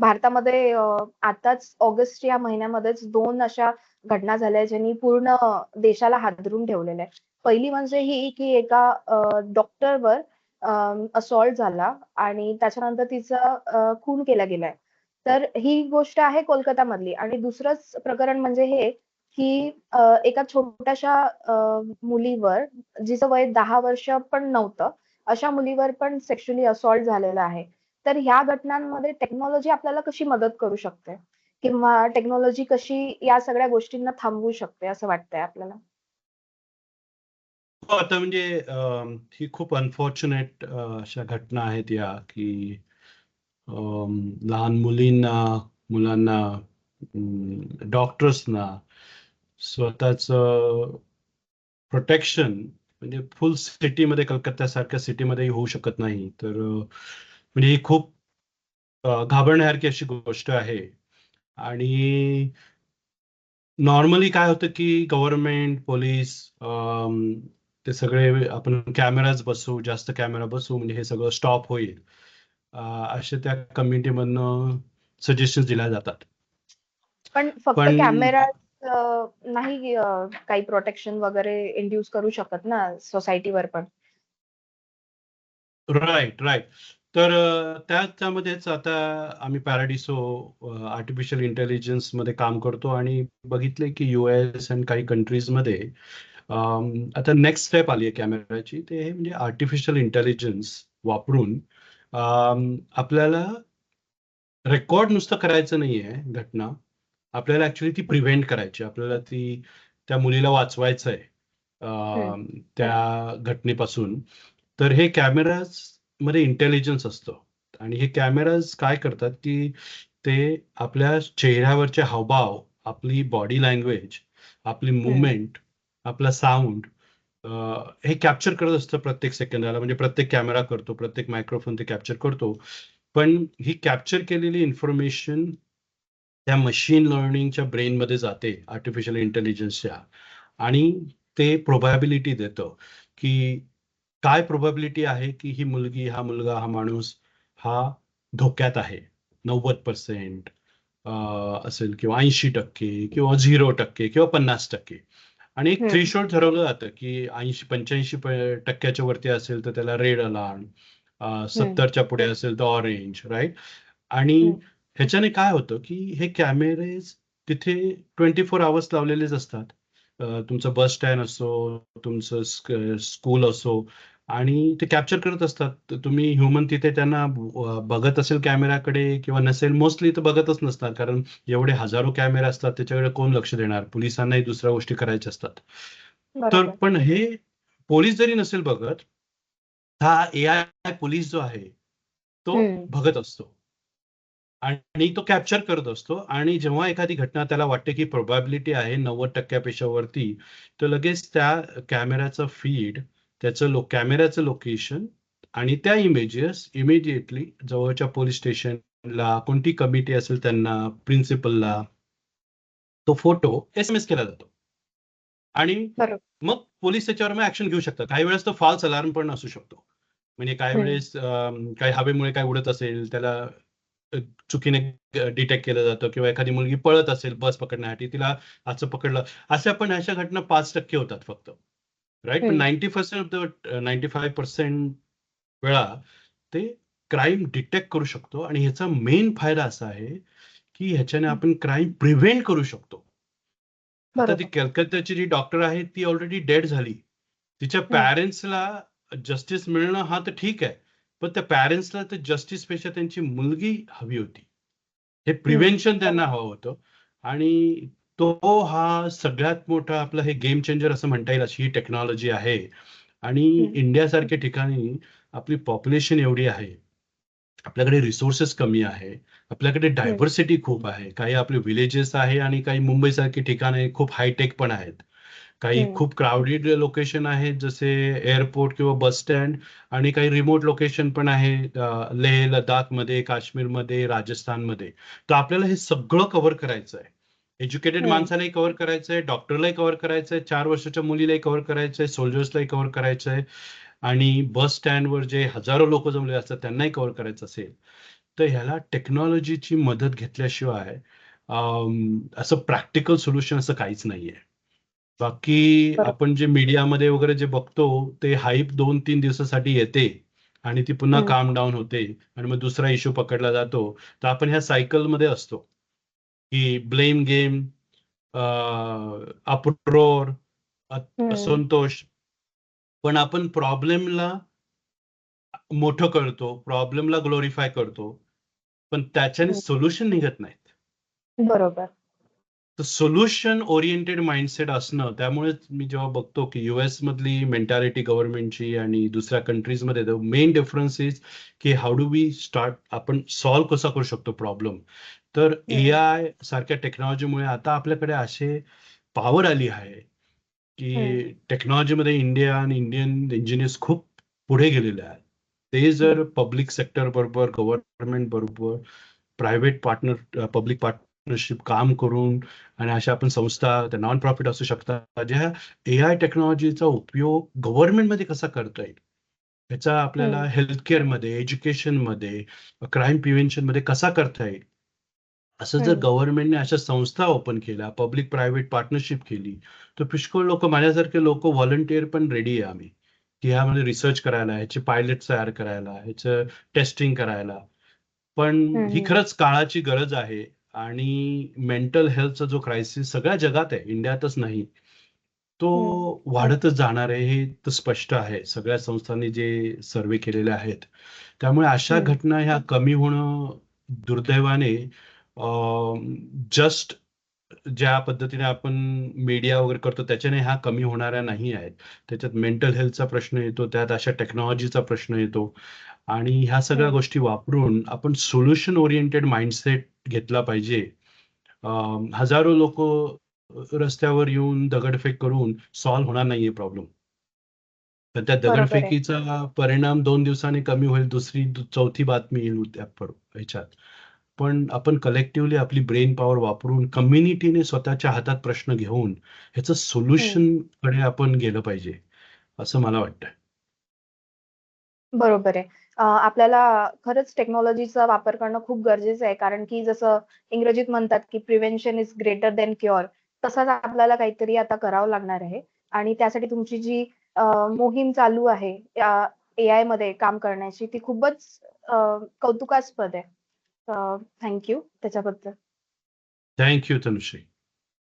भारतामध्ये आताच ऑगस्ट या महिन्यामध्येच दोन अशा घटना झाल्या ज्यांनी पूर्ण देशाला हादरून ठेवलेलं आहे. पहिली म्हणजे ही की एका डॉक्टरवर असॉल्ट झाला आणि त्याच्यानंतर तिचा खून केला गेलाय. तर ही गोष्ट आहे कोलकातामधली आणि दुसरंच प्रकरण म्हणजे हे की एका छोट्याशा मुलीवर जिचं वय दहा वर्ष पण नव्हतं, अशा मुलीवर पण सेक्शुअली असॉल्ट झालेला आहे. तर ह्या घटनांमध्ये टेक्नॉलॉजी आपल्याला कशी मदत करू शकते? किंवा टेक्नॉलॉजी कशी या सगळ्या गोष्टींना थांबवू शकते असं वाटतंय आपल्याला? हो, आता म्हणजे ही खूप अनफॉर्च्युनेट अशा घटना आहेत या, की लहान मुलींना, मुलांना, डॉक्टर्सना स्वतःच प्रोटेक्शन म्हणजे फुल सिटीमध्ये कलकत्त्यासारख्या सिटीमध्ये होऊ शकत नाही. तर म्हणजे ही खूप घाबरण्यासारखी अशी गोष्ट आहे. आणि नॉर्मली काय होतं, की गव्हर्नमेंट, पोलीस ते सगळे आपण कॅमेराज बसवू, जास्त कॅमेरा बसवू म्हणजे हे सगळं स्टॉप होईल. असे त्या कम्युनिटीमधनं सजेशन्स दिल्या जातात. पण फक्त कॅमेरा नाही काही प्रोटेक्शन वगैरे इंड्यूस करू शकत ना सोसायटीवर पण. Right, right. तर त्याच्यामध्येच आता आम्ही पॅराडिसो आर्टिफिशियल इंटेलिजन्समध्ये काम करतो आणि बघितले की यू-एस आणि काही कंट्रीजमध्ये आता नेक्स्ट स्टेप आली आहे कॅमेराची. ते हे म्हणजे आर्टिफिशियल इंटेलिजन्स वापरून आपल्याला रेकॉर्ड नुसतं करायचं नाहीये घटना. आपल्याला ऍक्च्युली ती प्रिव्हेंट करायची. आपल्याला ती त्या मुलीला वाचवायचं आहे त्या घटनेपासून. तर हे कॅमेराज मध्ये इंटेलिजन्स असतं आणि हे कॅमेराज काय करतात, की ते आपल्या चेहऱ्यावरचे हावभाव, आपली बॉडी लँग्वेज, आपली मुवमेंट, आपला साउंड हे कॅप्चर करत असतं प्रत्येक सेकंदाला. म्हणजे प्रत्येक कॅमेरा करतो, प्रत्येक मायक्रोफोन ते कॅप्चर करतो. पण ही कॅप्चर केलेली इन्फॉर्मेशन त्या मशीन लर्निंगच्या ब्रेनमध्ये जाते, आर्टिफिशियल इंटेलिजन्सच्या आणि ते प्रोबॅबिलिटी देतं, की काय प्रोबॅबिलिटी आहे, की ही मुलगी, हा मुलगा, हा माणूस हा धोक्यात आहे. 90% असेल किंवा 80% किंवा 0% किंवा 50% आणि एक थ्रेशोल्ड ठरवलं जातं, की 80-85 टक्क्याच्या वरती असेल तर त्याला रेड अलार्म, सत्तरच्या पुढे असेल तर ऑरेंज, राइट? आणि ह्याच्याने काय होतं, की हे कॅमेरेज तिथे 24 अवर्स लावलेलेच असतात. तुमचं बस स्टँड असो, तुमचं स्कूल असो आणि ते कॅप्चर करत असतात. तुम्ही ह्युमन तिथे त्यांना बघत असेल कॅमेराकडे किंवा नसेल, मोस्टली तर बघतच नसतात. कारण एवढे हजारो कॅमेरे असतात, त्याच्याकडे कोण लक्ष देणार? पोलिसांनाही दुसऱ्या गोष्टी करायच्या असतात. तर पण हे पोलीस जरी नसेल बघत, हा एआय पोलीस जो आहे, तो बघत असतो. आणि तो कॅप्चर करत असतो आणि जेव्हा एखादी घटना त्याला वाटते, की प्रोबॅबिलिटी आहे 90% पेक्षा वरती, तर लगेच त्या कॅमेराचं फीड त्याचं लो कॅमेऱ्याचं लोकेशन आणि त्या इमेजेस इमिडिएटली जवळच्या पोलीस स्टेशनला, कोणती कमिटी असेल त्यांना, प्रिन्सिपलला तो फोटो एस-एम-एस केला जातो. आणि मग पोलीस त्याच्यावर मग ऍक्शन घेऊ शकतात. काही वेळेस तो फॉल्स अलार्म पण असू शकतो. म्हणजे काही वेळेस काही हवेमुळे काही उडत असेल, त्याला चुकीने डिटेक्ट केलं जातं किंवा एखादी मुलगी पळत असेल बस पकडण्यासाठी, तिला असं पकडलं. अशा पण अशा घटना 5% होतात फक्त. राइट? पण 90% ऑफ द 95% वेळा ते क्राईम डिटेक्ट करू शकतो आणि ह्याचा मेन फायदा असा आहे, की ह्याच्याने आपण क्राईम प्रिव्हेंट करू शकतो. आता ती कलकत्त्याची जी डॉक्टर आहे, ती ऑलरेडी डेड झाली. तिच्या पॅरेंट्सला जस्टिस मिळणं हा तर ठीक आहे. पण त्या पॅरेंट्सला तर जस्टिसपेक्षा त्यांची मुलगी हवी होती. हे प्रिव्हेन्शन त्यांना हवं होतं आणि तो हा सगळ्यात मोठा आपला हे गेम चेंजर असं म्हणता येईल अशी ही टेक्नॉलॉजी आहे. आणि इंडियासारख्या ठिकाणी आपली पॉप्युलेशन एवढी आहे. आपल्याकडे रिसोर्सेस कमी आहे. आपल्याकडे डायव्हर्सिटी खूप आहे. काही आपले विलेजेस आहे आणि काही मुंबईसारखी ठिकाणे खूप हायटेक पण आहेत. काही खूप क्राउडेड लोकेशन आहेत जसे एअरपोर्ट किंवा बस स्टँड आणि काही रिमोट लोकेशन पण आहे लेह, लडाखमध्ये, काश्मीरमध्ये, राजस्थानमध्ये. तर आपल्याला हे सगळं कव्हर करायचं आहे. एज्युकेटेड माणसालाही कव्हर करायचंय, डॉक्टरलाही कव्हर करायचंय, 4 वर्षाच्या मुलीलाही कव्हर करायचंय, सोल्जर्सलाही कव्हर करायचंय आणि बस स्टँडवर जे हजारो लोक जमले असतात त्यांनाही कव्हर करायचं असेल, तर ह्याला टेक्नॉलॉजीची मदत घेतल्याशिवाय असं प्रॅक्टिकल सोल्युशन असं काहीच नाहीये. बाकी. आपण जे मीडियामध्ये वगैरे जे बघतो ते हाईप 2-3 दिवसासाठी येते आणि ती पुन्हा. काम डाउन होते आणि मग दुसरा इश्यू पकडला जातो. तर आपण ह्या सायकलमध्ये असतो, की ब्लेम गेम, अप्रोर, हं. असंतोष. पण आपण प्रॉब्लेमला मोठं करतो, प्रॉब्लेमला ग्लोरिफाय करतो. पण त्याच्याने हं. सोल्युशन निघत नाहीत. बरोबर. तर सोल्युशन ओरिएंटेड माइंडसेट असणं त्यामुळेच मी जेव्हा बघतो, की यूएस मधली मेंटॅलिटी गव्हर्नमेंटची आणि दुसऱ्या कंट्रीजमध्ये द मेन डिफरन्स इज की हाऊ डू वी स्टार्ट आपण सॉल्व्ह कसा करू शकतो प्रॉब्लेम. तर हं. एआय सारख्या टेक्नॉलॉजीमुळे आता आपल्याकडे असे पॉवर आली आहे. की टेक्नॉलॉजीमध्ये इंडिया आणि इंडियन इंजिनिअर्स खूप पुढे गेलेले आहेत. ते. जर पब्लिक सेक्टर बरोबर, गव्हर्नमेंट बरोबर, प्रायव्हेट पार्टनर पब्लिक पार्टनरशिप काम करून आणि अशा आपण संस्था त्या नॉन प्रॉफिट असू शकतात, ज्या एआय टेक्नॉलॉजीचा उपयोग गव्हर्नमेंटमध्ये कसा करता येईल, ह्याचा आपल्याला. हेल्थ केअरमध्ये, एज्युकेशनमध्ये, क्राईम प्रिव्हेन्शनमध्ये कसा करता येईल. असं जर. गव्हर्नमेंटने अशा संस्था ओपन केल्या, पब्लिक प्रायव्हेट पार्टनरशिप केली, तर पुष्कळ लोकं माझ्यासारखे लोकं व्हॉलंटिअर पण रेडी आहे आम्ही, की ह्यामध्ये रिसर्च करायला, ह्याचे पायलट तयार करायला, ह्याचं टेस्टिंग करायला. पण हं. खरंच काळाची गरज आहे आणि मेंटल हेल्थचा जो क्रायसिस सगळ्या जगात आहे, इंडियातच नाही. तो हं. वाढतच जाणार आहे हे तर स्पष्ट आहे. सगळ्या संस्थांनी जे सर्व्हे केलेले आहेत. त्यामुळे अशा. घटना ह्या कमी होणं दुर्दैवाने जस्ट ज्या पद्धतीने आपण मीडिया वगैरे करतो त्याच्याने ह्या कमी होणाऱ्या नाही आहेत. त्याच्यात मेंटल हेल्थचा प्रश्न येतो, त्यात अशा टेक्नॉलॉजीचा प्रश्न येतो आणि ह्या सगळ्या. गोष्टी वापरून आपण सोल्युशन ओरिएंटेड माइंडसेट घेतला पाहिजे. हजारो लोकं रस्त्यावर येऊन दगडफेक करून सॉल्व्ह होणार नाहीये प्रॉब्लेम. तर त्या. दगडफेकीचा परिणाम 2 दिवसांनी कमी होईल. दुसरी, चौथी बातमी येईल ह्याच्यात. पण आपण कलेक्टिव्हली आपली ब्रेन पॉवर वापरून कम्युनिटीने स्वतःच्या हातात प्रश्न घेऊन ह्याचं हं. सोल्युशनकडे आपण गेलं पाहिजे, असं मला वाटतंय. बरोबर आहे. अ, आपल्याला खरंच टेक्नॉलॉजीचा वापर करणं खूप गरजेचं आहे. कारण की जसं इंग्रजीत म्हणतात, की prevention is greater than cure. तसंच आपल्याला काहीतरी आता करावं लागणार आहे आणि त्यासाठी तुमची जी अ, मोहीम चालू आहे या एआयमध्ये काम करण्याची ती खूपच अ, कौतुकास्पद आहे. अ, थँक यू त्याच्याबद्दल. Thank you Tanushree.